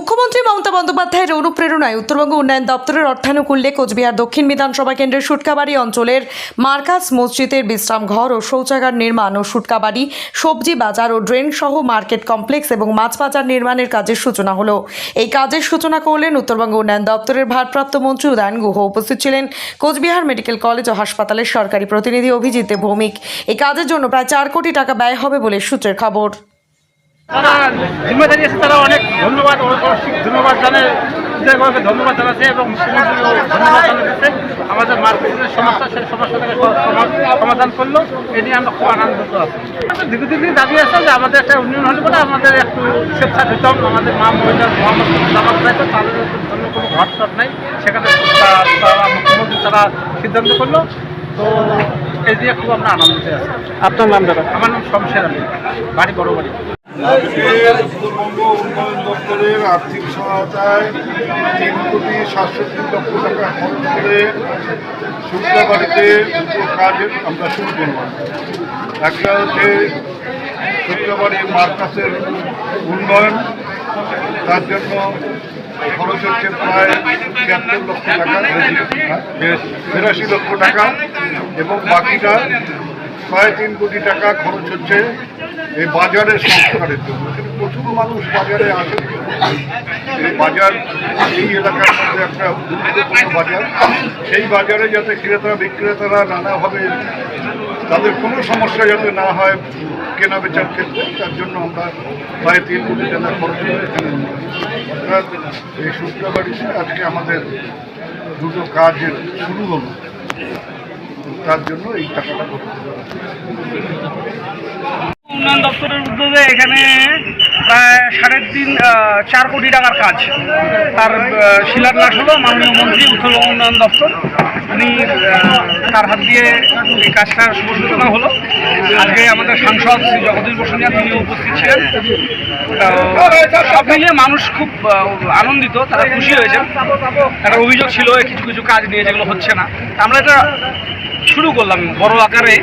মুখ্যমন্ত্রী মমতা বন্দ্যোপাধ্যায়ের অনুপ্রেরণায় উত্তরবঙ্গ উন্নয়ন দপ্তরের অর্থানুকূল্যে কোচবিহার দক্ষিণ বিধানসভা কেন্দ্রের সুটকাবাড়ি অঞ্চলের মার্কাস মসজিদের বিশ্রাম ঘর ও শৌচাগার নির্মাণ ও সুটকাবাড়ি, সবজি বাজার ও ড্রেন সহ মার্কেট কমপ্লেক্স এবং মাছ বাজার নির্মাণের কাজের সূচনা হলো। এই কাজের সূচনা করলেন উত্তরবঙ্গ উন্নয়ন দপ্তরের ভারপ্রাপ্ত মন্ত্রী উদয়ন গুহ। উপস্থিত ছিলেন কোচবিহার মেডিকেল কলেজ ও হাসপাতালের সরকারি প্রতিনিধি অভিজিৎ ভৌমিক। এই কাজের জন্য প্রায় চার কোটি টাকা ব্যয় হবে বলে সূত্রের খবর। তারা জিম্মেদারি আছে তারা অনেক ধন্যবাদ ধন্যবাদ জানে ধন্যবাদ জানাচ্ছে এবং মুখ্যমন্ত্রীও ধন্যবাদ জানাচ্ছে। আমাদের মার্কেটের সমস্যা সেই সমস্যা থেকে স- সমাধান করল। এ নিয়ে আমরা খুব আনন্দিত আছি। দীর্ঘদিন থেকে দাবি আছে যে আমাদের একটা উন্নয়ন হলে পরে আমাদের একটু স্বেচ্ছা দিতাম আমাদের মা মহিলা মোহাম্মদ জামাত রাখতো তাদের জন্য কোনো ঘাটঘাট নাই। সেখানে তারা মুখ্যমন্ত্রী তারা সিদ্ধান্ত করল। তো এই দিয়ে খুব আমরা আনন্দিত আছি। আপনার নাম দাদা? আমার নাম শমশের আলী। বাড়ি বড় বাড়ি উত্তরবঙ্গ উন্নয়ন দপ্তরের আর্থিক সহায়তায় তিন কোটি সাতষট্টি লক্ষ টাকা খরচ করে শুক্লাবাড়িতে দুটো কাজের আমরা শুরু করলাম একটা হচ্ছে শুক্লাবাড়ির মার্কাসের উন্নয়ন, তার জন্য খরচ হচ্ছে প্রায় ছিয়াত্তর লক্ষ টাকা বিরাশি লক্ষ টাকা, এবং বাকিটা প্রায় তিন কোটি টাকা খরচ হচ্ছে এই বাজারের সংস্কারের জন্য। এখানে প্রচুর মানুষ বাজারে আসে। এই বাজার, এই এলাকার মধ্যে একটা গুরুত্বপূর্ণ বাজার। সেই বাজারে যাতে ক্রেতা, বিক্রেতারা নানাভাবে তাদের কোনো সমস্যা যাতে না হয় কেনা বেচার ক্ষেত্রে, তার জন্য আমরা প্রায় তিন কোটি টাকা খরচ করে এখানে অর্থাৎ এই শুক্রবাড়িতে আজকে আমাদের দুটো কাজের শুরু হলো। তার জন্য এই টাকাটা করতে উন্নয়ন দপ্তরের উদ্যোগে এখানে প্রায় সাড়ে তিন চার কোটি টাকার কাজ তার শিলান্যাস হলো মাননীয় মন্ত্রী উত্তরবঙ্গ উন্নয়ন দপ্তর। উনি তার হাত দিয়ে এই কাজটার শুভ সূচনা হলো। আজকে আমাদের সাংসদ শ্রী জগদীশ বসুনিয়া তিনি উপস্থিত ছিলেন। সব মিলিয়ে মানুষ খুব আনন্দিত, তারা খুশি হয়েছেন। একটা অভিযোগ ছিল, কিছু কিছু কাজ নিয়ে যেগুলো হচ্ছে না। আমরা এটা শুরু করলাম বড় আকারে।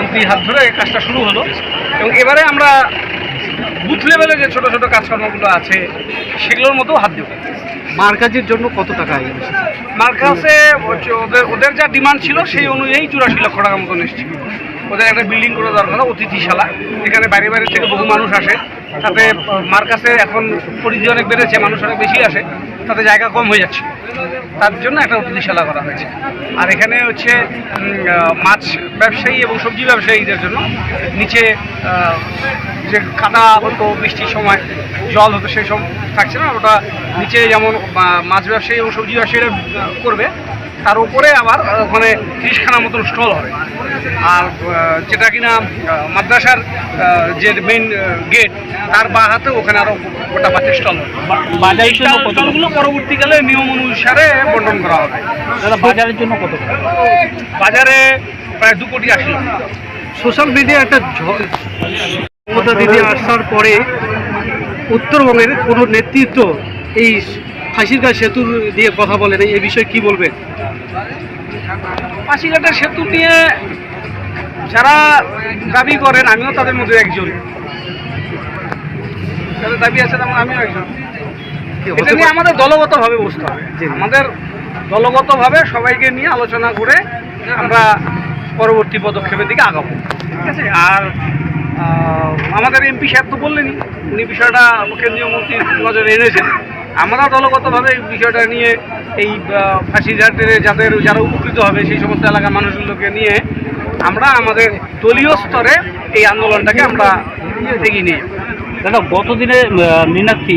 মন্ত্রীর হাত ধরে এই কাজটা শুরু হলো। এবং এবারে আমরা বুথ লেভেলে যে ছোট ছোট কাজকর্মগুলো আছে সেগুলোর মতো হাত দেবো। মার্কাজের জন্য কত টাকা মার্কাসে ওদের ওদের যা ডিমান্ড ছিল সেই অনুযায়ী চুরাশি লক্ষ টাকার মতন এসেছিল ওদের একটা বিল্ডিং করে দরকার অতিথিশালা। এখানে বাইরে বাইরে থেকে বহু মানুষ আসে। তাতে মার্কাসে এখন পরিধি অনেক বেড়েছে মানুষ অনেক বেশি আসে। তাতে জায়গা কম হয়ে যাচ্ছে। তার জন্য একটা অতিথিশালা করা হয়েছে। আর এখানে হচ্ছে মাছ ব্যবসায়ী এবং সবজি ব্যবসায়ীদের জন্য নিচে যে কাদা হতো বৃষ্টির সময় জল হতো সেই সব থাকছে না। ওটা নিচে যেমন মাছ ব্যবসায়ী এবং সবজি ব্যবসায়ীরা করবে তার উপরে আবার ওখানে ত্রিশখানা মতন স্টল হবে। আর যেটা কিনা মাদ্রাসার যে মেইন গেট তার বা হাতে ওখানে আরও গোটা পাঁচের স্টল হবে? স্টলগুলো পরবর্তীকালে নিয়ম অনুসারে বন্টন করা হবে। বাজারের জন্য কত? বাজারে প্রায় দু কোটি আশি সোশ্যাল মিডিয়া একটা মমতা দিদি আসার পরে উত্তরবঙ্গের কোনো নেতৃত্ব এই ফাঁসিরঘাট সেতু দিয়ে কথা বলেন। এই বিষয়ে কি বলবেন? পাশিঘাটের সেতু নিয়ে যারা দাবি করেন আমিও তাদের মধ্যে একজন। যাদের দাবি আছে তেমন আমিও একজন। এটা নিয়ে আমাদের দলগতভাবে বসতে হবে। আমাদের দলগতভাবে সবাইকে নিয়ে আলোচনা করে আমরা পরবর্তী পদক্ষেপের দিকে আগাবো। ঠিক আছে? আর আমাদের এমপি সাহেব তো বললেনই উনি বিষয়টা কেন্দ্রীয় মন্ত্রীর নজরে এনেছেন। আমরা দলগতভাবে এই বিষয়টা নিয়ে এই ফাঁসিঘাটের যাদের যারা উপকৃত হবে সেই সমস্ত এলাকার মানুষগুলোকে নিয়ে আমরা আমাদের দলীয় স্তরে এই আন্দোলনটাকে আমরা এগিয়ে নিয়ে। দাদা গত দিনে মীনাক্ষী